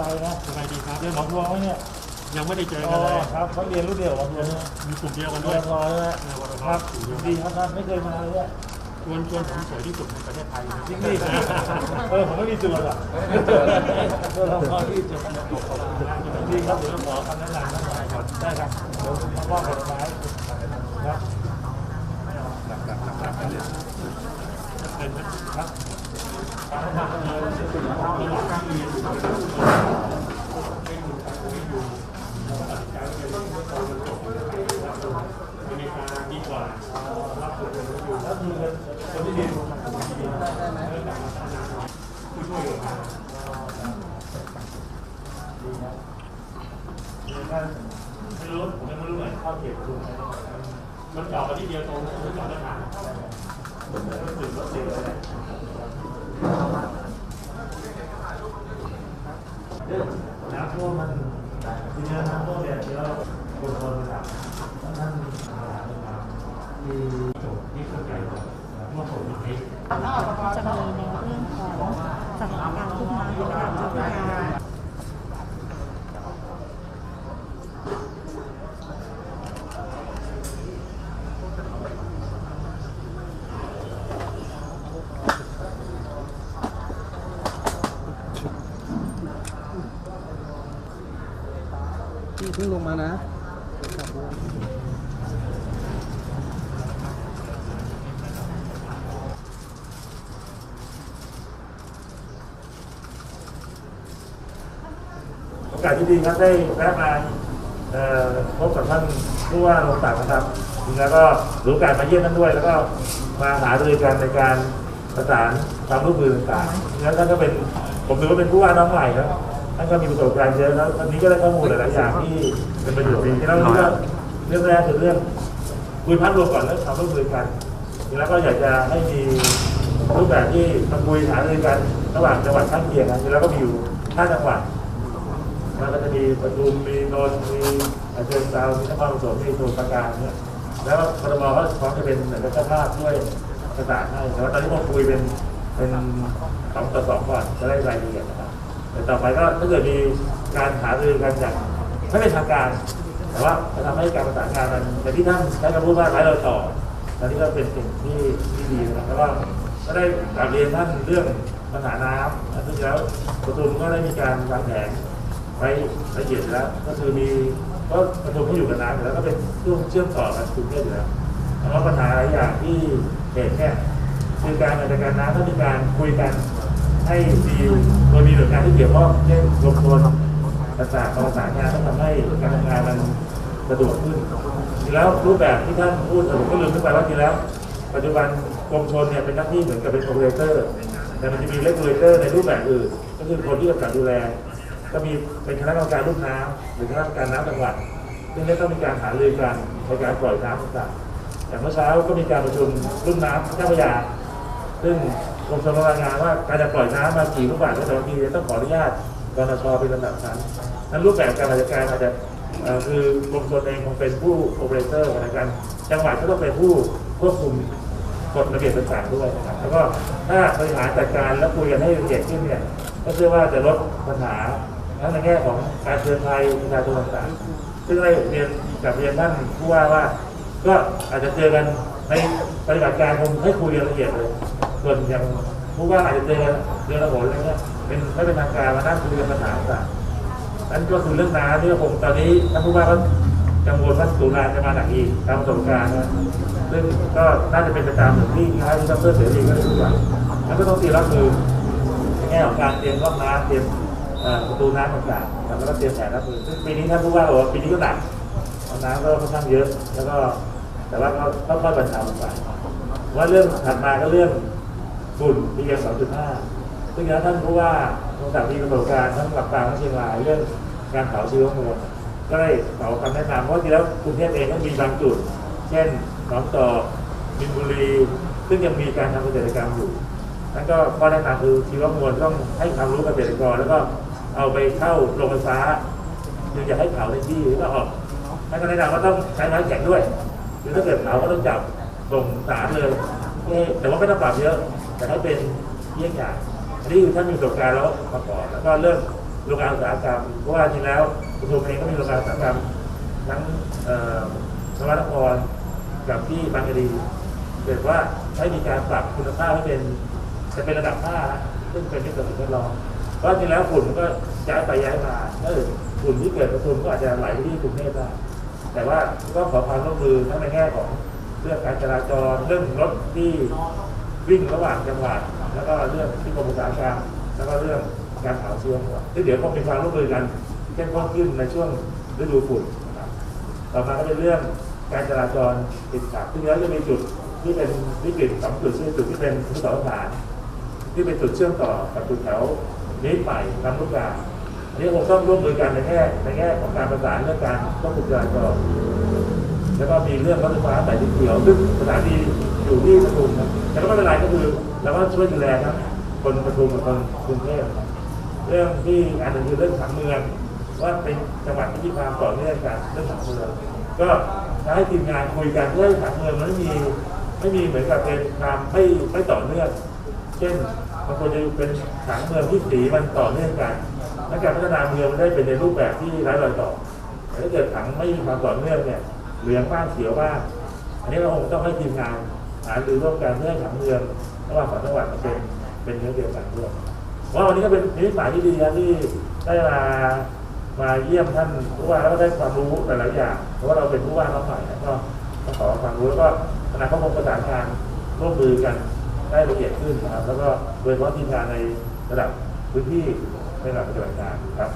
บายนะสบายดีครับเรียนหมอพวงไหมเนี่ยยังไม่ได้เจออ๋กันเลยอครับเขาเรียนรุ่นเดียวกับผมเนี่ยมีกลุ่มเดียวกันเรีด้วยยนรอแล้วเออวันละคครัรับบดีครับท่านไม่เคยมาเลยเนี่ยชวนชวนผมสวยที่สุดในประเทศไทยนะจริงดิเออผมไม่มีตัวหรอกตัวเราพอที่จะดีครับเดี๋ยวขอคำแนะนำนะได้ครับได้ครับเดี๋ยวผมมอบผลไม้ครับเป็นนะครับอเมริกาดีกว่ารับผลประโยชน์อยู่ แล้วคือคนที่ดีผู้ช่วยท่าน ไม่รู้ผมยังไม่รู้เลยข้าเขตดูไหมมันเจาะมาที่เดียวตรงมันจาะได้หาตื่นรถเสียเลยน้ำท่วมมันทีนี้น้ำท่วมเนี่ยเดี๋ยวคนคนครับท่านที่นี่เข้าใจว่าเมื่อผมเองจะมีในเรื่องของสถานการณ์ทุกน้ำของการเจ้าระยา พิ่งลงมานะโอกาสที่ดีครับได้แวะมาพบกับท่านผู้ว่าโรงต่างนะครับแล้วก็รู้กาสมาเยี่ยมท่านด้วย แล้วก็มาหารือกันในการประสานความร่วมมือต่างๆแล้วท่านก็เป็นผมถือว่าเป็นผู้ว่าน้องใหม่ครับ ท่านก็มีประสบการณ์เยอะแล้ววันนี้ก็ได้ข้อมูลหลายๆอย่างที่เป็นประโยชน์ที่เราเรื่องเรื่องแรกคือเรื่องคุยภาพรวมก่อนแล้วความร่วมมือกันแล้วก็อยากจะให้มีรูปแบบที่มาคุยหารือกันระหว่างจังหวัดข้างเคียงนะแล้วก็มีอยู่ห้าจังหวัดมันก็จะมีปทุมมีนนท์มีเชิงเซามีนครปฐมมีสมุทรปราการเนี่ยแล้วพรบก็พร้อมจะเป็นเหมือนกับเจ้าภาพด้วยประสานให้แต่ว่าตอนนี้ผมคุยเป็นเป็นสองต่อสองก่อนจะได้รายละเอียดนะครับ แต่ต่อไปก็ถ้าเกิดมีการหารือกันอย่างไม่เป็นทางการ แต่ว่าจะทำให้การประสานงานมันแต่ที่ท่านใช้คำพูดว่าไว้เราต่อตอนนี้ก็เป็นสิ่งที่ที่ดีนะครับแล้วก็ก็ได้กราบเรียนท่านเรื่องปัญหาน้ำนะซึ่งแล้วปทุมก็ได้มีการวางแผนไว้ละเอียดแล้ว ก็คือมีก็ประชุมที่อยู่กับน้ำแล้วก็เป็นช่วงเชื่อมต่อกันกรุงเทพอยู่แล้วแล้วปัญหาหลายอย่างที่เห็นเนี่ยคือการจัดการน้ำต้องมีการคุยกัน ให้ดีโดยมีหน่วยงานที่เกี่ยวข้องเช่นกรมชลต่างๆประสานงานต้องทำให้การทำงานมันสะดวกขึ้น แล้วรูปแบบที่ท่านพูดผมก็ลืมขึ้นไปว่าจริงแล้ว ปัจจุบันกรมชลเนี่ยเป็นหน้าที่เหมือนกับเป็นโอเปอเรเตอร์ แต่มันจะมีเลกูเลเตอร์ในรูปแบบอื่น ก็คือคนที่กำกับดูแล ก็มีเป็นคณะกรรมการรุ่นน้ำหรือคณะกรรมการน้ำจังหวัดซึ่งได้ต้องมีการหารือกันในการปล่อยน้ำต่างๆอย่างเมื่อเช้าก็มีการประชุมรุ่นน้ำเจ้าพระยาซึ่ง กรมชลประทานว่าการจะปล่อยน้ำมากี่ลูกบาศก์แต่ละปีเนี่ยต้องขออนุญาตกนชเป็นลำดับชั้นนั้นรูปแบบการจัดการอาจจะคือกรมชลเองคงเป็นผู้โอเปอเรเตอร์ในการจังหวัดก็ต้องเป็นผู้ควบคุมกฎระเบียบต่างๆด้วยนะครับแล้วก็ถ้าบริหารจัดการแล้วคุยกันให้ละเอียดขึ้นเนี่ยก็เชื่อว่าจะลดปัญหาทั้งในแง่ของการเตือนภัยประชาชนต่างๆซึ่งได้เรียนกับเรียนท่านผู้ว่าว่า ก็อาจจะเจอกันในปฏิบัติการคงให้คุยละเอียดเลย ส่วนอย่างผู้ว่าอาจจะเจอเดือนละหนอะไรเงี้ยเป็นไม่เป็นทางการมานั่งคุยกันปัญหาต่างนั่นก็คือเรื่องน้ำที่ผมตอนนี้ท่านผู้ว่าก็กังวลว่าตุลาจะมาหนักอีกตามประสบการณ์นะซึ่งก็น่าจะเป็นไปตามอย่างที่ที่ให้ดรเสรีก็ได้พูดไว้แล้วก็ต้องเตรียมรับมือในแง่ของการเตรียมรองน้ำเตรียมประตูน้ำต่างๆแล้วก็เตรียมแผนรับมือซึ่งปีนี้ท่านผู้ว่าบอกว่าปีนี้ก็หนักน้ำก็ค่อนข้างเยอะ แล้วก็แต่ว่าก็ค่อยๆบรรเทาลงไปว่าเรื่องถัดมาก็เรื่อง ฝุ่น PM 2.5 ซึ่งแล้วท่านผู้ว่าตรงจากมีประสบการณ์ทั้งหลักการทั้งเชียงรายเรื่องการเผาชีวมวลก็ได้ขอคำแนะนำเพราะจริงแล้วกรุงเทพเองก็มีบางจุด เช่นหนองจอกมินบุรี ซึ่งยังมีการทำเกษตรกรรมอยู่แล้วก็ข้อแนะนำคือชีวมวลต้องให้ความรู้เกษตรกร แล้วก็เอาไปเข้าโรงไฟฟ้าจึงจะให้เผาในที่หรือก็ออกท่านก็แนะนำว่าต้องใช้ไม้แข็งด้วยหรือถ้าเกิดเผาก็ต้องจับส่งสารเลย แต่ว่าไม่ต้องปรับเยอะ แต่ให้เป็นเยี่ยงอย่างนนี้คือท่านมีประสบการณ์แล้วมาก่อนแล้วก็เรื่องโรงงานอุตสาหกรรมเพราะว่าจริงแล้วปทุมเองก็มีโรงงานอุตสาหกรรมทั้งเอ่อนวัตกรกับที่บางกะดีเกิดว่าให้มีการปรับคุณภาพให้เป็นจะเป็นระดับห้าซึ่งเป็นที่เกิดสิ่งแวดลอมเพราะจริงแล้วฝุ่นก็ย้ายไปย้ายมาถ้าฝุ่นที่เกิดประทุมก็อาจจะไหลไปที่กรุงเทพได้แต่ว่าก็ขอความร่วมมือทั้งในแง่ของ เรื่องการจราจรเรื่องรถที่วิ่งระหว่างจังหวัดแล้วก็เรื่องที่กรมอุตสาหกรรมแล้วก็เรื่องการเผาเชื้อที่เดี๋ยวคงมีความร่วมมือกันเข้มข้นขึ้นในช่วงฤดูฝุ่นนะครับต่อมาก็เป็นเรื่องการจราจรติดขัดที่แล้วจะมีจุดที่เป็นวิกฤตสองจุดซึ่งจุดที่เป็นทุสสานที่เป็นจุดเชื่อมต่อกับจุดแถวนี้ใหม่ลำลูกกาอันนี้คงต้องร่วมมือกันในแง่ในแง่ของการประสานเรื่องการควบคุมจราจร แล้วก็มีเรื่องรถไฟฟ้าสายสีเขียวซึ่งสถานีอยู่ที่ปทุมนะแต่ก็ไม่เป็นไรก็คือเราก็ช่วยดูแลทั้งคนปทุมกับคนกรุงเทพเรื่องที่อันหนึงคือเรื่องผังเมืองว่าเป็นจังหวัดที่มีความต่อเนื่องกันเรื่องผังเมืองก็ให้ทีมงานคุยกันเพื่อให้ผังเมืองมันไม่มีไม่มีเหมือนกับเป็นความไม่ไม่ต่อเนื่องเช่นบางคนจะเป็นผังเมืองที่สีมันต่อเนื่องกันและการพัฒนาเมืองมันได้เป็นในรูปแบบที่ไร้รอยต่อแต่ถ้าเกิดผังไม่มีความต่อเนื่องเนี่ย เหลืองบ้างเขียวบ้างอันนี้เราคงต้องให้ทีมงานหารือร่วมกันเพื่อให้ผังเมืองระหว่างสองจังหวัดมันเป็นเป็นเนื้อเดียวกันด้วยเพราะว่าวันนี้ก็เป็นนิสัยที่ดีนะที่ได้มามาเยี่ยมท่านผู้ว่าแล้วก็ได้ความรู้หลายๆอย่างเพราะว่าเราเป็นผู้ว่าน้องใหม่นะก็ต้องขอความรู้แล้วก็คณะข้อมูลประสานงานร่วมมือกันได้ละเอียดขึ้นนะครับแล้วก็โดยเฉพาะทีมงานในระดับพื้นที่ในระดับปฏิบัติการครับ